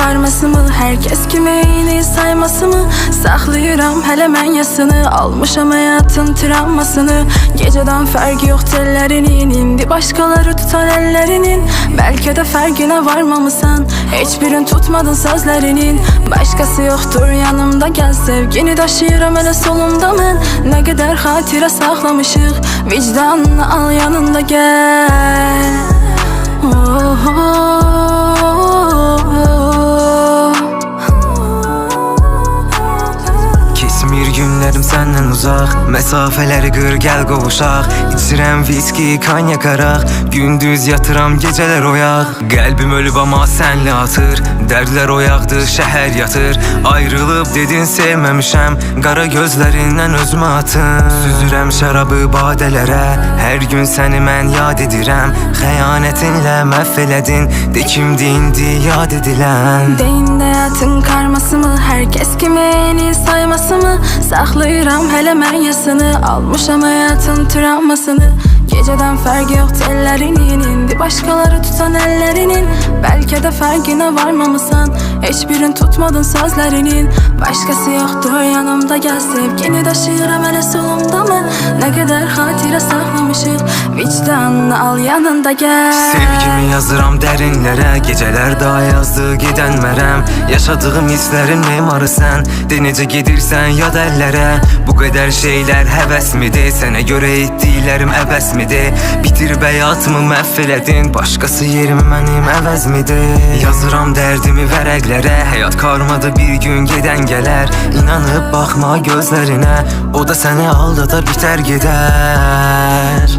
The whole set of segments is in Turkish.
karması mı? Herkes kimi eyni sayması mı? Saklayıram hele mən yasını. Almışam hayatın travmasını. Geceden fərqi yok tellerinin. İndi başkaları tutan ellerinin. Belki de fərqinə varmamısan Hiçbirin tutmadın sözlerinin. Başkası yoktur yanımda. Gel Sevgini daşıyıram hele solumda mən Ne kadar hatire saklamışık. Vicdanını al yanında gel Kesmir günlerim senden uzak. Mesafeleri kır gel qovuşaq İçirəm viski, kanyak araq Gündüz yatıram geceler oyaq Qəlbim ölüb ama senle atır. Dərdlər oyaqdır, şəhər yatır. Ayrılıb dedin sevməmişəm Qara gözlərindən özümə atım Süzürəm şərabı badələrə Hər gün səni mən yad edirəm Xəyanətinlə məhv De kimdi indi yad edilən Deyinde hayatın karması mı? Herkes kimi eyni sayması mı Saklayıram hele mən yasını Almışam hayatın travmasını. Geceden fərqi yok tellerinin indi Başkaları tutan ellerinin. Belki de fərqinə varmamısan Hiçbirin tutmadın sözlerinin. Başkası yoktur yanımda gel Sevgini daşıyıram hele solumda mı Ne kadar hatire saklamışık Vicdanını al yanında gel. Sevgimi yazıram dərinlərə Gecələr daha yazdı gedən mərəm Yaşadığım hisslərin memarı sən De necə gedirsən yad əllərə Bu qədər şeylər həvəs midir? Sənə görə etdiklərim əbəs midir? Bitirib həyatımı məhv elədin Başqası yerimi mənim əvəz midir? Yazıram dərdimi vərəqlərə Həyat karmadı bir gün gedən gələr İnanıb baxma gözlərinə O da səni aldadar bitər gedər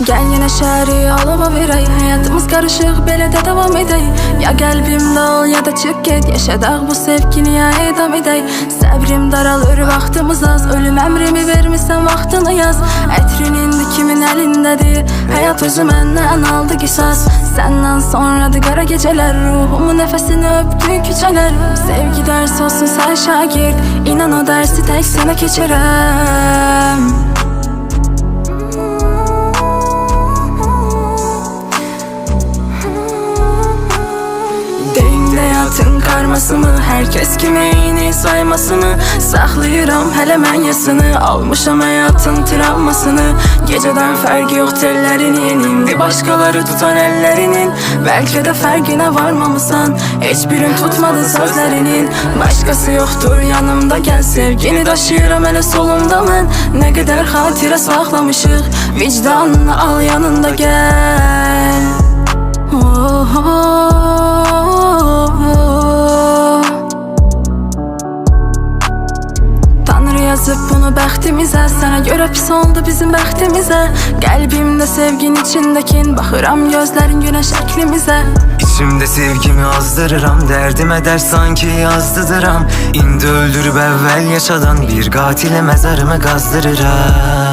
Gel yine şəhəri alova verək Həyatımız qarışıq belə də davam edək Ya qəlbimdə ol ya da çıx get Yaşadaq bu sevgini ya edam edək Səbrim daralır vaxtımız az Ölüm əmrimi vermisən vaxtını yaz. Ətrin indi kimin əlindədir Həyat özü məndən aldı qisas Səndən sonradır qara gecələr Ruhumu nəfəsini öpdü küçələr Sevgi dərs olsun sən şagird İnan o dərsi tək sənə keçirəm Deyimdə hayatın karması mı? Herkes kimi eyni sayması mı Saklayıram hele mən yasını Almışam hayatın travmasını. Geceden fərqi yok tellerinin indi Başkaları tutan ellerinin. Belki de fərqinə varmamısan Hiçbirin tutmadı sözlerinin. Başkası yoktur yanımda gel Sevgini daşıyıram hele solumda mən Ne kadar hatire saklamışık. Vicdanını al yanında gel yazıp bunu bəxtimizə Sənə görə pis oldu bizim bəxtimizə Qəlbimdə sevgin içindekin Baxıram gözlərin günəş şəklimizə İçimdə sevgimi azdırıram Dərdimə dərd sanki yazdıdıram. İndi öldürüb əvvəl yaşadan Bir qatilə məzarımı qazdırıram